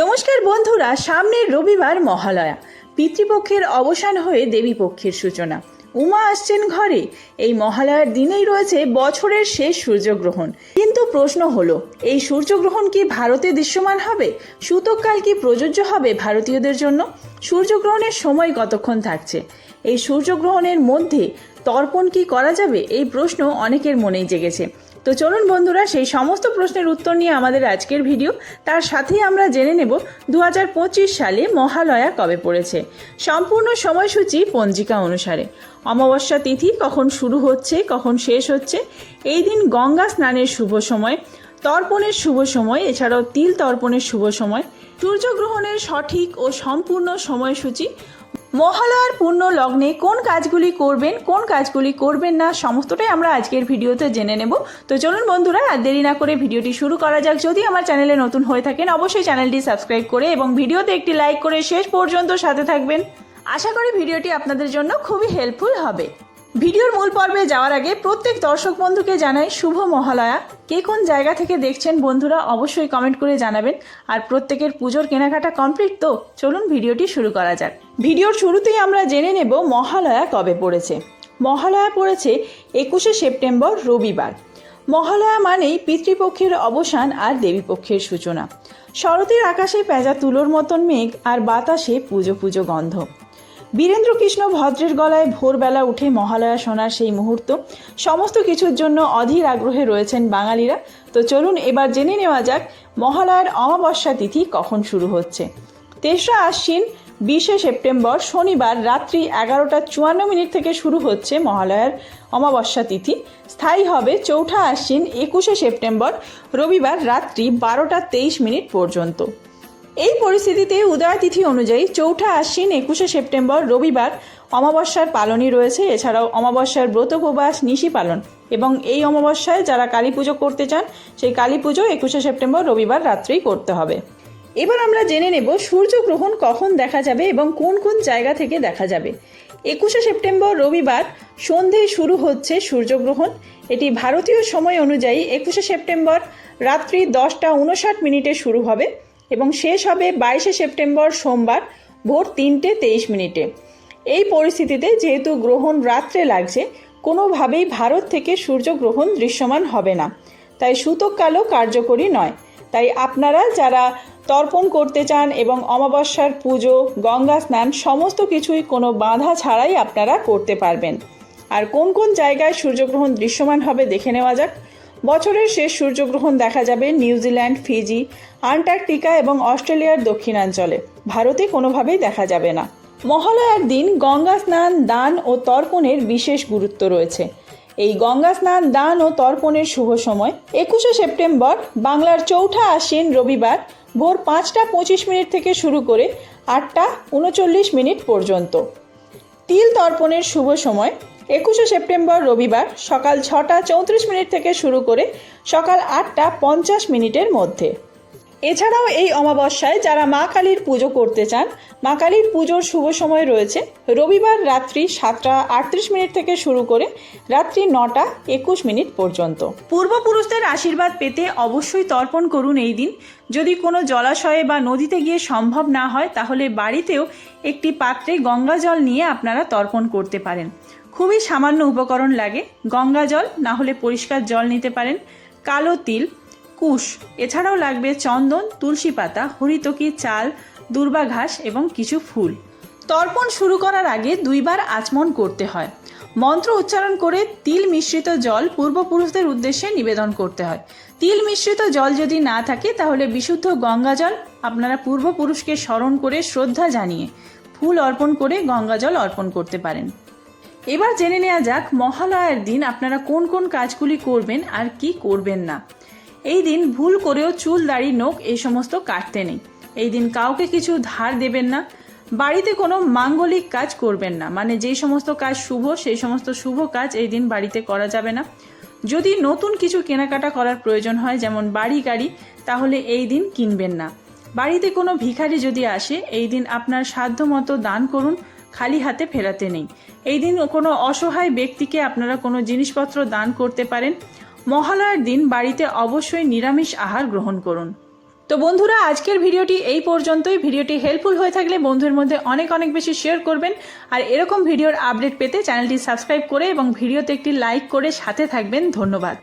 নমস্কার বন্ধুরা, সামনের রবিবার মহালয়া। পিতৃপক্ষের অবসান হয়ে দেবীপক্ষের সূচনা। উমা আসছেন ঘরে। এই মহালয়ার দিনেই রয়েছে বছরের শেষ সূর্যগ্রহণ। কিন্তু প্রশ্ন হলো, এই সূর্যগ্রহণ কি ভারতে দৃশ্যমান হবে? সূতককাল কি প্রযোজ্য হবে ভারতীয়দের জন্য? সূর্যগ্রহণের সময় কতক্ষণ থাকছে? এই সূর্যগ্রহণের মধ্যে তর্পণ কি করা যাবে? এই প্রশ্ন অনেকের মনেই জেগেছে। তো চলুন বন্ধুরা, সেই সমস্ত প্রশ্নের উত্তর নিয়ে আমাদের আজকের ভিডিও। তার সাথেই আমরা জেনে নেব দু হাজার পঁচিশ সালে মহালয়া কবে পড়েছে। সম্পূর্ণ সময়সূচি পঞ্জিকা অনুসারে। অমাবস্যা তিথি কখন শুরু হচ্ছে, কখন শেষ হচ্ছে, এই দিন গঙ্গা স্নানের শুভ সময়, তর্পণের শুভ সময়, এছাড়াও তিল তর্পণের শুভ সময়, সূর্যগ্রহণের সঠিক ও সম্পূর্ণ সময়সূচি মহালয়ার পূর্ণ লগ্নে কোন কাজগুলি করবেন, কোন কাজগুলি করবেন না, সমস্তটাই আমরা আজকের ভিডিওতে জেনে নেব। তো চলুন বন্ধুরা, আর দেরি না করে ভিডিওটি শুরু করা যাক। যদি আমার চ্যানেলে নতুন হয়ে থাকেন, অবশ্যই চ্যানেলটি সাবস্ক্রাইব করে এবং ভিডিওতে একটি লাইক করে শেষ পর্যন্ত সাথে থাকবেন। আশা করি ভিডিওটি আপনাদের জন্য খুবই হেল্পফুল হবে। ভিডিওর মূল পর্বে যাওয়ার আগে প্রত্যেক দর্শক বন্ধুকে জানাই শুভ মহালয়া। কে কোন জায়গা থেকে দেখছেন বন্ধুরা অবশ্যই কমেন্ট করে জানাবেন। আর প্রত্যেকের পুজোর কেনাকাটা কমপ্লিট তো চলুন ভিডিওটি শুরু করা যাক। ভিডিওর শুরুতেই আমরা জেনে নেব মহালয়া কবে পড়েছে। মহালয়া পড়েছে একুশে সেপ্টেম্বর রবিবার। মহালয়া মানেই পিতৃপক্ষের অবসান আর দেবীপক্ষের সূচনা। শরতের আকাশে পেঁজা তুলোর মতন মেঘ আর বাতাসে পুজো পুজো গন্ধ। বীরেন্দ্র কৃষ্ণ ভদ্রের গলায় ভোরবেলা উঠে মহালয়া শোনার সেই মুহূর্ত। সমস্ত কিছুর জন্য অধীর আগ্রহে রয়েছেন বাঙালিরা। তো চলুন এবার জেনে নেওয়া যাক, মহালয়ার অমাবস্যা তিথি কখন শুরু হচ্ছে। তেসরা আশ্বিন, বিশে সেপ্টেম্বর, শনিবার রাত্রি এগারোটা চুয়ান্ন মিনিট থেকে শুরু হচ্ছে মহালয়ার অমাবস্যা তিথি। স্থায়ী হবে চৌঠা আশ্বিন, একুশে সেপ্টেম্বর, রবিবার রাত্রি বারোটা তেইশ মিনিট পর্যন্ত। এই পরিস্থিতিতে উদয় তিথি অনুযায়ী চৌঠা আশ্বিন একুশে সেপ্টেম্বর রবিবার অমাবস্যার পালনই রয়েছে। এছাড়াও অমাবস্যার ব্রত উপবাস নিশি পালন এবং এই অমাবস্যায় যারা কালী পুজো করতে চান, সেই কালী পুজো একুশে সেপ্টেম্বর রবিবার রাত্রেই করতে হবে। এবার আমরা জেনে নেব সূর্যগ্রহণ কখন দেখা যাবে এবং কোন কোন জায়গা থেকে দেখা যাবে। একুশে সেপ্টেম্বর রবিবার সন্ধেয় শুরু হচ্ছে সূর্যগ্রহণ। এটি ভারতীয় সময় অনুযায়ী একুশে সেপ্টেম্বর রাত্রি দশটা উনষাট মিনিটে শুরু হবে। এবং শেষ হবে বাইশে সেপ্টেম্বর সোমবার ভোর তিনটে তেইশ মিনিটে। এই পরিস্থিতিতে যেহেতু গ্রহণ রাত্রে লাগছে, কোনোভাবেই ভারত থেকে সূর্যগ্রহণ দৃশ্যমান হবে না। তাই সূতককালও কার্যকরী নয়। তাই আপনারা যারা তর্পণ করতে চান এবং অমাবস্যার পুজো, গঙ্গা স্নান সমস্ত কিছুই কোনো বাধা ছাড়াই আপনারা করতে পারবেন। আর কোন কোন জায়গায় সূর্যগ্রহণ দৃশ্যমান হবে দেখে নেওয়া যাক। বছরের শেষ সূর্যগ্রহণ দেখা যাবে নিউজিল্যান্ড ফিজি, আন্টার্কটিকা এবং অস্ট্রেলিয়ার দক্ষিণাঞ্চলে। ভারতে কোনোভাবেই দেখা যাবে না। মহালয়ার দিন গঙ্গা স্নান, দান ও তর্পণের বিশেষ গুরুত্ব রয়েছে। এই গঙ্গা স্নান, দান ও তর্পণের শুভ সময় একুশে সেপ্টেম্বর, বাংলার চৌঠা আশ্বিন রবিবার, ভোর পাঁচটা পঁচিশ মিনিট থেকে শুরু করে আটটা উনচল্লিশ মিনিট পর্যন্ত। তিল তর্পণের শুভ সময় একুশে সেপ্টেম্বর, রবিবার সকাল ছটা চৌত্রিশ মিনিট থেকে শুরু করে সকাল আটটা পঞ্চাশ মিনিটের মধ্যে। এছাড়াও এই অমাবস্যায় যারা মা কালীর পুজো করতে চান, মা কালীর পুজোর শুভ সময় রয়েছে। রবিবার রাত্রি সাতটা আটত্রিশ মিনিট থেকে শুরু করে রাত্রি নটা একুশ মিনিট পর্যন্ত। পূর্বপুরুষদের আশীর্বাদ পেতে অবশ্যই তর্পণ করুন এই দিন। যদি কোনো জলাশয়ে বা নদীতে গিয়ে সম্ভব না হয়, তাহলে বাড়িতেও একটি পাত্রে গঙ্গা জল নিয়ে আপনারা তর্পণ করতে পারেন। খুবই সামান্য উপকরণ লাগে। গঙ্গা জল, না হলে পরিষ্কার জল নিতে পারেন। কালো তিল, কুশ, এছাড়াও লাগবে চন্দন, তুলসী পাতা, হরিতকি চাল, দুর্বা ঘাস এবং কিছু ফুল। তর্পণ শুরু করার আগে দুইবার আচমন করতে হয়। মন্ত্র উচ্চারণ করে তিল মিশ্রিত জল পূর্বপুরুষদের উদ্দেশ্যে নিবেদন করতে হয়। তিল মিশ্রিত জল যদি না থাকে, তাহলে বিশুদ্ধ গঙ্গা জল আপনারা পূর্বপুরুষকে স্মরণ করে শ্রদ্ধা জানিয়ে ফুল অর্পণ করে গঙ্গা জল অর্পণ করতে পারেন। এবার জেনে নেওয়া যাক, মহালয়ার দিন আপনারা কোন কোন কাজগুলি করবেন আর কি করবেন না। এই দিন ভুল করেও চুল, দাড়ি, নোখ এই সমস্ত কাটতে নেই। এই দিন কাউকে কিছু ধার দেবেন না। বাড়িতে কোনো মাঙ্গলিক কাজ করবেন না। মানে যেই সমস্ত কাজ শুভ, সেই সমস্ত শুভ কাজ এই দিন বাড়িতে করা যাবে না। যদি নতুন কিছু কেনাকাটা করার প্রয়োজন হয়, যেমন বাড়ি গাড়ি, তাহলে এই দিন কিনবেন না। বাড়িতে কোনো ভিখারি যদি আসে, এই দিন আপনার সাধ্য মতো দান করুন। খালি হাতে ফেরাতে নেই। এই দিন কোনো অসহায় ব্যক্তিকে আপনারা কোনো জিনিসপত্র দান করতে পারেন। মহালয়ার দিন বাড়িতে অবশ্যই নিরামিষ আহার গ্রহণ করুন। তো বন্ধুরা, আজকের ভিডিওটি এই পর্যন্তই। ভিডিওটি হেল্পফুল হয়ে থাকলে বন্ধুর মধ্যে অনেক অনেক বেশি শেয়ার করবেন। আর এরকম ভিডিওর আপডেট পেতে চ্যানেলটি সাবস্ক্রাইব করে এবং ভিডিওতে একটি লাইক করে সাথে থাকবেন। ধন্যবাদ।